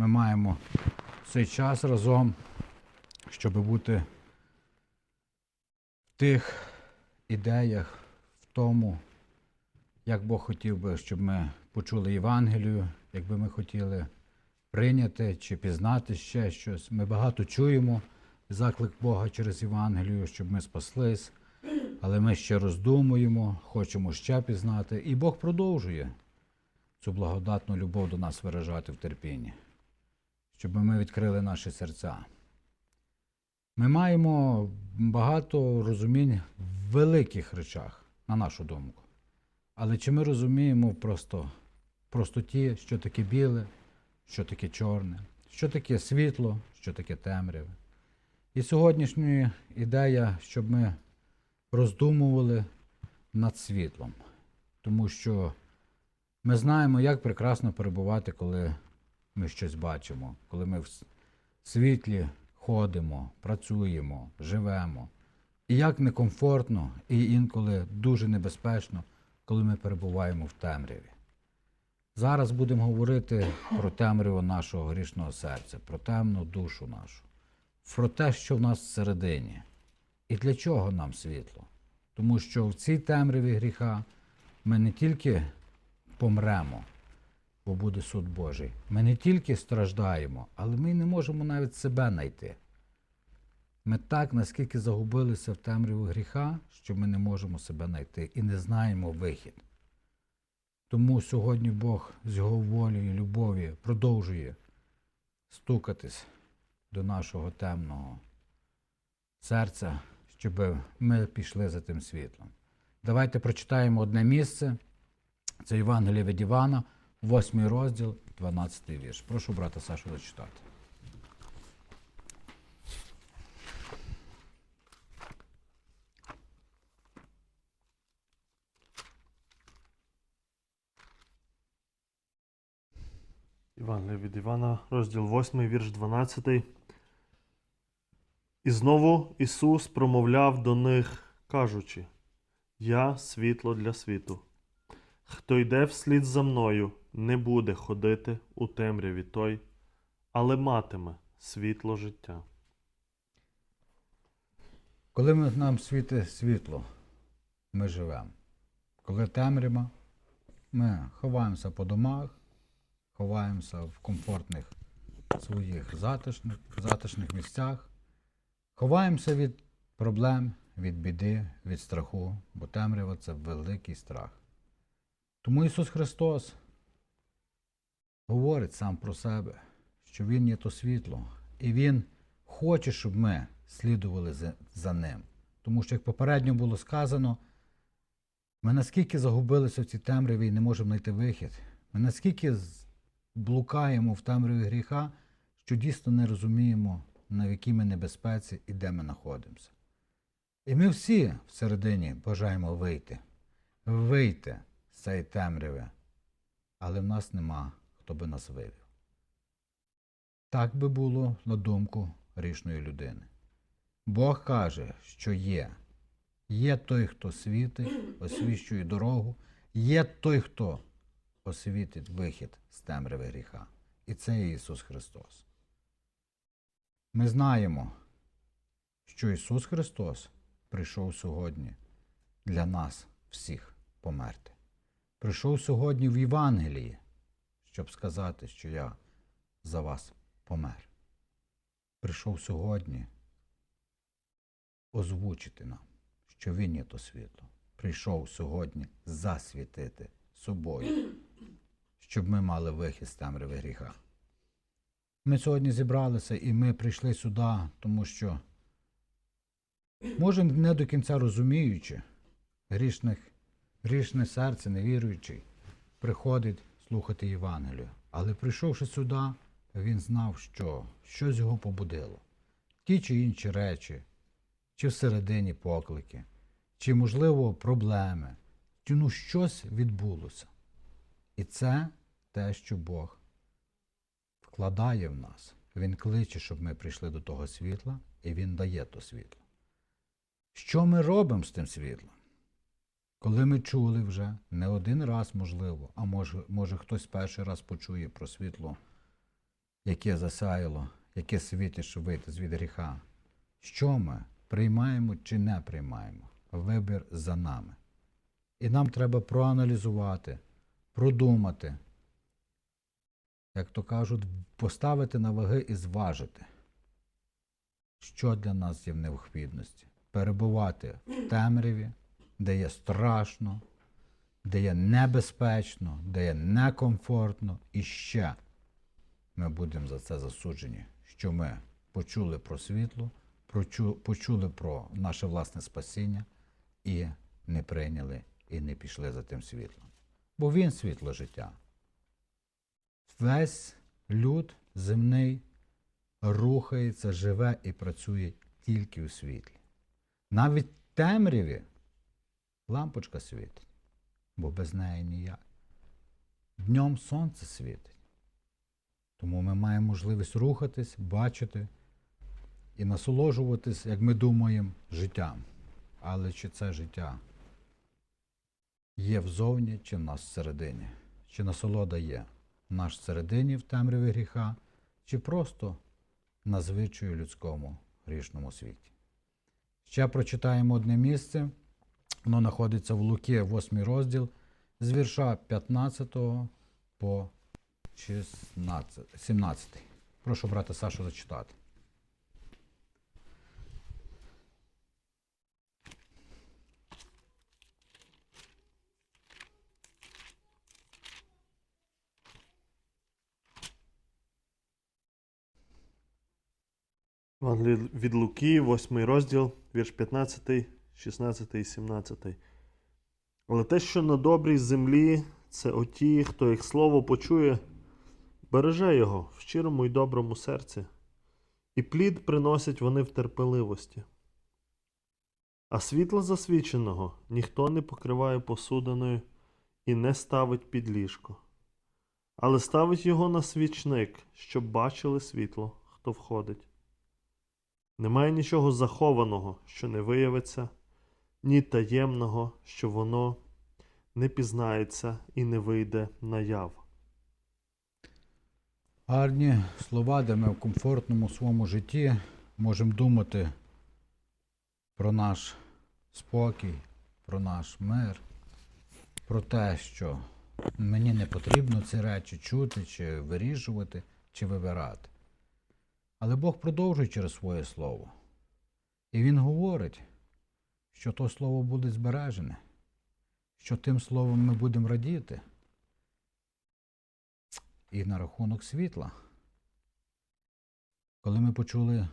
ми маємо цей час разом, щоб бути в тих ідеях, в тому, як Бог хотів би, щоб ми почули Євангелію, якби ми хотіли прийняти чи пізнати ще щось. Ми багато чуємо заклик Бога через Євангелію, щоб ми спаслись, але ми ще роздумуємо, хочемо ще пізнати. І Бог продовжує цю благодатну любов до нас виражати в терпінні, щоб ми відкрили наші серця. Ми маємо багато розумінь в великих речах, на нашу думку. Але чи ми розуміємо просто простоті, що таке біле, що таке чорне, що таке світло, що таке темряве? І сьогоднішня ідея, щоб ми роздумували над світлом, тому що ми знаємо, як прекрасно перебувати, коли ми щось бачимо, коли ми в світлі ходимо, працюємо, живемо. І як некомфортно, і інколи дуже небезпечно, коли ми перебуваємо в темряві. Зараз будемо говорити про темряву нашого грішного серця, про темну душу нашу, про те, що в нас всередині. І для чого нам світло? Тому що в цій темряві гріха ми не тільки помремо, бо буде суд Божий. Ми не тільки страждаємо, але ми не можемо навіть себе знайти. Ми так наскільки загубилися в темряві гріха, що ми не можемо себе знайти і не знаємо вихід. Тому сьогодні Бог з його волею і любові продовжує стукатись до нашого темного серця, щоб ми пішли за тим світлом. Давайте прочитаємо одне місце. Це Євангеліє від Івана, 8 розділ, 12 вірш. Прошу брата Сашу зачитати. Івангелія від Івана, розділ 8, вірш 12. І знову Ісус промовляв до них, кажучи: Я світло для світу. Хто йде вслід за мною, не буде ходити у темряві той, але матиме світло життя. Коли ми, нам світить світло, ми живемо. Коли темрява, ми ховаємося по домах, ховаємося в комфортних своїх затишних, затишних місцях, ховаємося від проблем, від біди, від страху, бо темрява це великий страх. Тому Ісус Христос говорить сам про себе, що Він є то світло, і Він хоче, щоб ми слідували за, ним. Тому що, як попередньо було сказано, ми наскільки загубилися в цій темряві і не можемо знайти вихід. Ми наскільки блукаємо в темряві гріха, що дійсно не розуміємо, на якій ми небезпеці і де ми знаходимося. І ми всі всередині бажаємо вийти, вийти з цієї темряви, але в нас нема, хто би нас вивів. Так би було на думку грішної людини. Бог каже, що є. Є той, хто світить, освіщує дорогу, є той, хто освітить вихід з темряви гріха. І це Ісус Христос. Ми знаємо, що Ісус Христос прийшов сьогодні для нас всіх померти. Прийшов сьогодні в Євангелії, щоб сказати, що я за вас помер. Прийшов сьогодні озвучити нам, що Він є то світло. Прийшов сьогодні засвітити собою, щоб ми мали вихід з темряви гріха. Ми сьогодні зібралися і ми прийшли сюди, тому що, може, не до кінця розуміючи, грішних, грішне серце, невіруючий, приходить слухати Євангелію. Але прийшовши сюди, він знав, що щось його побудило. Ті чи інші речі, чи всередині поклики, чи, можливо, проблеми, чи ну щось відбулося. І це те, що Бог вкладає в нас. Він кличе, щоб ми прийшли до того світла, і Він дає то світло. Що ми робимо з тим світлом? Коли ми чули вже не один раз, можливо, а може, може хтось перший раз почує про світло яке засяяло, яке світить, щоб вийти з від гріха. Що ми приймаємо чи не приймаємо? Вибір за нами. І нам треба проаналізувати, продумати, як то кажуть, поставити на ваги і зважити, що для нас є в необхідності. Перебувати в темряві, де є страшно, де є небезпечно, де є некомфортно, і ще ми будемо за це засуджені, що ми почули про світло, почули про наше власне спасіння і не прийняли і не пішли за тим світлом. Бо він світло життя. Весь люд земний рухається, живе і працює тільки у світлі. Навіть темряві лампочка світить, бо без неї ніяк. Днем сонце світить. Тому ми маємо можливість рухатись, бачити і насолоджуватись, як ми думаємо, життям. Але чи це життя є взовні, чи в нас всередині? Чи насолода є в нас всередині в темряві гріха, чи просто на звичаю людському грішному світі? Ще прочитаємо одне місце. Воно знаходиться в Луки, 8 розділ, з вірша 15 по 16, 17. Прошу брата Сашу зачитати. Від Луки, 8 розділ, вірш 15, 16 і 17. Але те, що на добрій землі, це оті, хто їх слово почує, береже його в щирому й доброму серці, і плід приносять вони в терпеливості. А світла засвіченого ніхто не покриває посудиною і не ставить під ліжко, але ставить його на свічник, щоб бачили світло, хто входить. Немає нічого захованого, що не виявиться, ні таємного, що воно не пізнається і не вийде наяв. Гарні слова, де ми в комфортному своєму житті можемо думати про наш спокій, про наш мир, про те, що мені не потрібно ці речі чути, чи вирішувати, чи вибирати. Але Бог продовжує через своє слово. І Він говорить, що то слово буде збережене, що тим словом ми будемо радіти. І на рахунок світла. Коли ми почули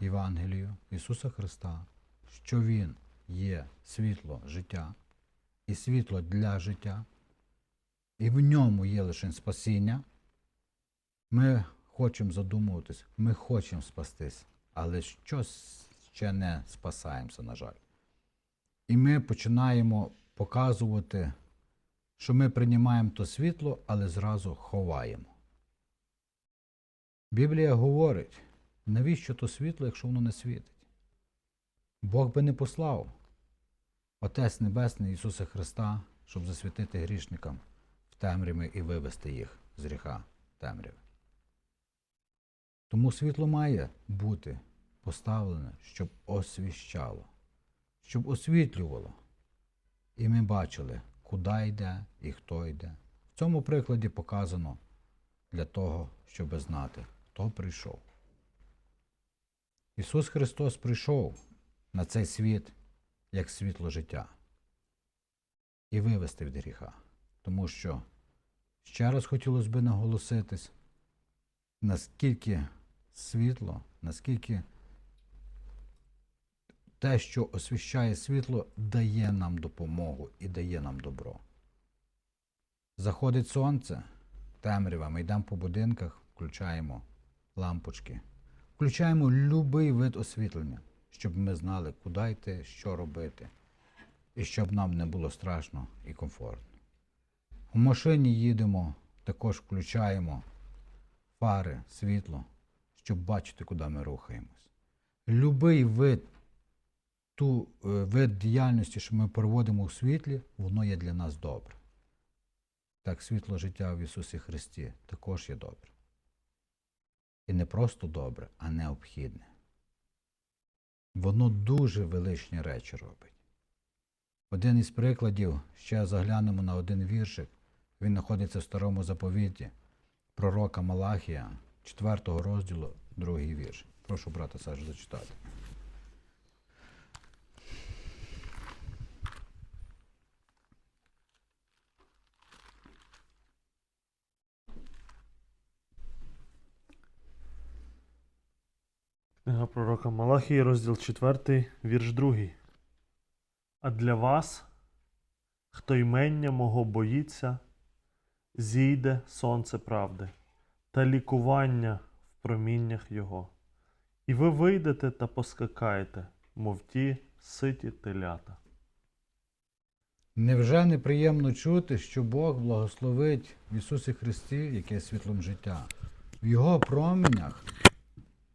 Євангелію Ісуса Христа, що Він є світло життя і світло для життя, і в ньому є лише спасіння, ми хочемо задумуватись, ми хочемо спастись, але щось ще не спасаємося, на жаль. І ми починаємо показувати що ми приймаємо то світло, але зразу ховаємо. Біблія говорить, навіщо то світло, якщо воно не світить? Бог би не послав Отець Небесний Ісуса Христа, щоб засвітити грішникам в темряві і вивести їх з гріха темряви. Тому світло має бути поставлене, щоб освіщало, щоб освітлювало. І ми бачили, куди йде і хто йде. В цьому прикладі показано для того, щоб знати, хто прийшов. Ісус Христос прийшов на цей світ як світло життя і вивести від гріха. Тому що ще раз хотілося б наголоситись, наскільки світло, наскільки те, що освіщає світло, дає нам допомогу і дає нам добро. Заходить сонце, темрява, ми йдемо по будинках, включаємо лампочки, включаємо будь-який вид освітлення, щоб ми знали, куди йти, що робити, і щоб нам не було страшно і комфортно. В машині їдемо, також включаємо фари, світло, щоб бачити, куди ми рухаємось. Любий вид ту е, вид діяльності, що ми проводимо у світлі, воно є для нас добре. Так, світло життя в Ісусі Христі також є добре. І не просто добре, а необхідне. Воно дуже величні речі робить. Один із прикладів, ще заглянемо на один віршик, він знаходиться в старому заповіті пророка Малахія, 4 розділу, другий вірш. Прошу брата Сашу зачитати. Пророка Малахії, розділ 4, вірш 2. А для вас, хто ймення мого боїться, зійде сонце правди та лікування в проміннях його. І ви вийдете та поскакаєте, мов ті ситі телята. Невже неприємно чути, що Бог благословить в Ісусі Христі, яке є світлом життя, в Його променях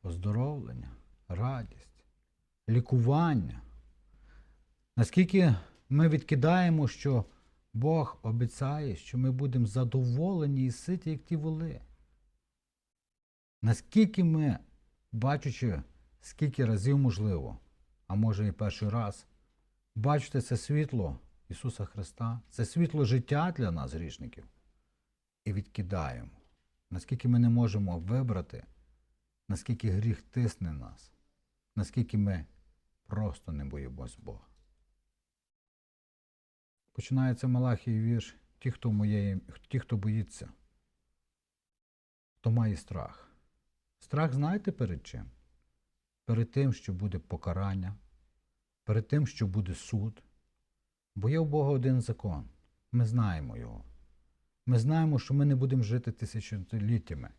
оздоровлення, радість, лікування. Наскільки ми відкидаємо, що Бог обіцяє, що ми будемо задоволені і ситі, як ті воли. Наскільки ми, бачучи, скільки разів можливо, а може і перший раз, бачите це світло Ісуса Христа, це світло життя для нас, грішників, і відкидаємо. Наскільки ми не можемо вибрати, наскільки гріх тисне нас, наскільки ми просто не боїмось Бога. Починається Малахій вірш, ті, хто, моєї, ті, хто боїться, хто має страх. Страх знаєте перед чим? Перед тим, що буде покарання, перед тим, що буде суд. Бо є у Бога один закон. Ми знаємо його. Ми знаємо, що ми не будемо жити тисячоліттями.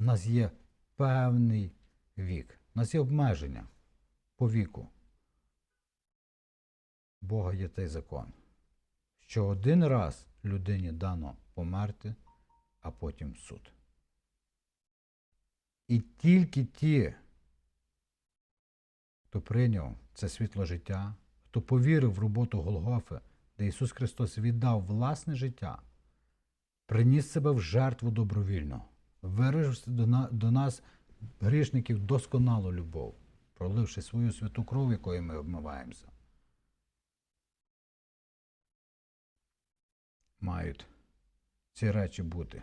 У нас є певний вік. У нас є обмеження по віку. Бога є той закон, що один раз людині дано померти, а потім суд. І тільки ті, хто прийняв це світло життя, хто повірив в роботу Голгофи, де Ісус Христос віддав власне життя, приніс себе в жертву добровільно, виражив до, на, до нас, грішників, досконалу любов, проливши свою святу кров, якою ми обмиваємося. Мають ці речі бути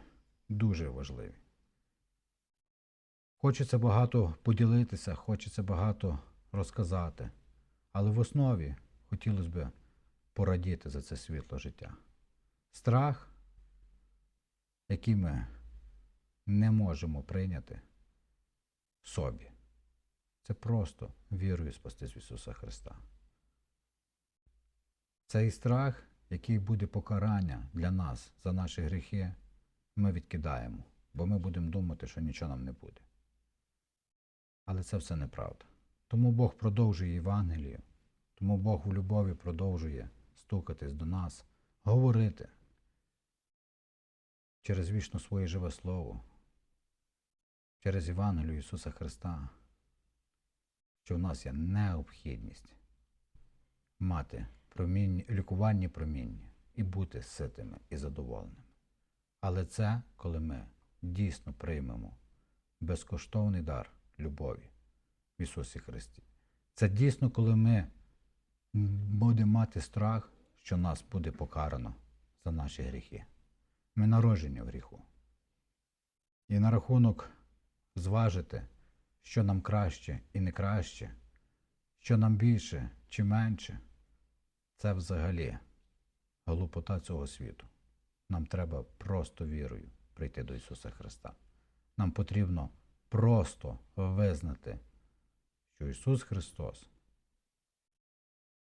дуже важливі. Хочеться багато поділитися, хочеться багато розказати, але в основі хотілося б порадіти за це світло життя. Страх, який ми не можемо прийняти собі, це просто вірою спастись в Ісуса Христа. Цей страх, який буде покарання для нас за наші гріхи, ми відкидаємо, бо ми будемо думати, що нічого нам не буде. Але це все неправда. Тому Бог продовжує Євангелію, тому Бог у любові продовжує стукатись до нас, говорити через вічно своє живе Слово, через Євангелію Ісуса Христа, що в нас є необхідність мати проміння, лікувальні проміння і бути ситими і задоволеними. Але це, коли ми дійсно приймемо безкоштовний дар любові в Ісусі Христі. Це дійсно, коли ми будемо мати страх, що нас буде покарано за наші гріхи. Ми народжені в гріху. І на рахунок зважити, що нам краще і не краще, що нам більше чи менше, це взагалі глупота цього світу. Нам треба просто вірою прийти до Ісуса Христа. Нам потрібно просто визнати, що Ісус Христос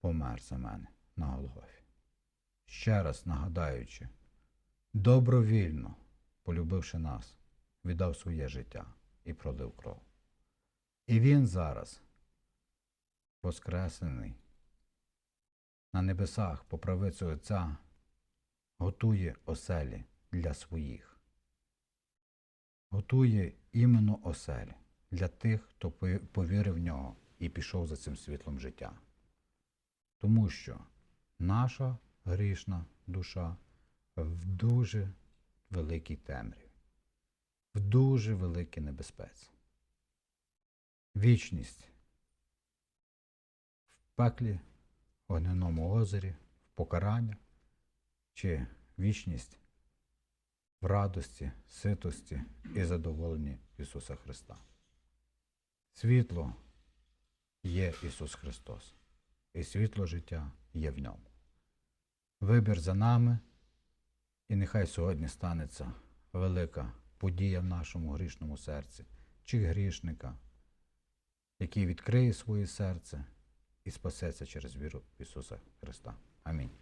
помер за мене на Голгофі. Ще раз нагадаючи, добровільно, полюбивши нас, віддав своє життя і пролив кров. І Він зараз, воскресений, на небесах по правицю Отця, готує оселі для своїх. Готує іменно оселі для тих, хто повірив в нього і пішов за цим світлом життя. Тому що наша грішна душа в дуже великій темряві, в дуже великій небезпеці. вічність в пеклі, огненому озері, в покарання, чи вічність в радості, ситості і задоволенні Ісуса Христа. Світло є Ісус Христос, і світло життя є в ньому. Вибір за нами, і нехай сьогодні станеться велика подія в нашому грішному серці, чи грішника, який відкриє своє серце і спасеться через віру в Ісуса Христа. Амінь.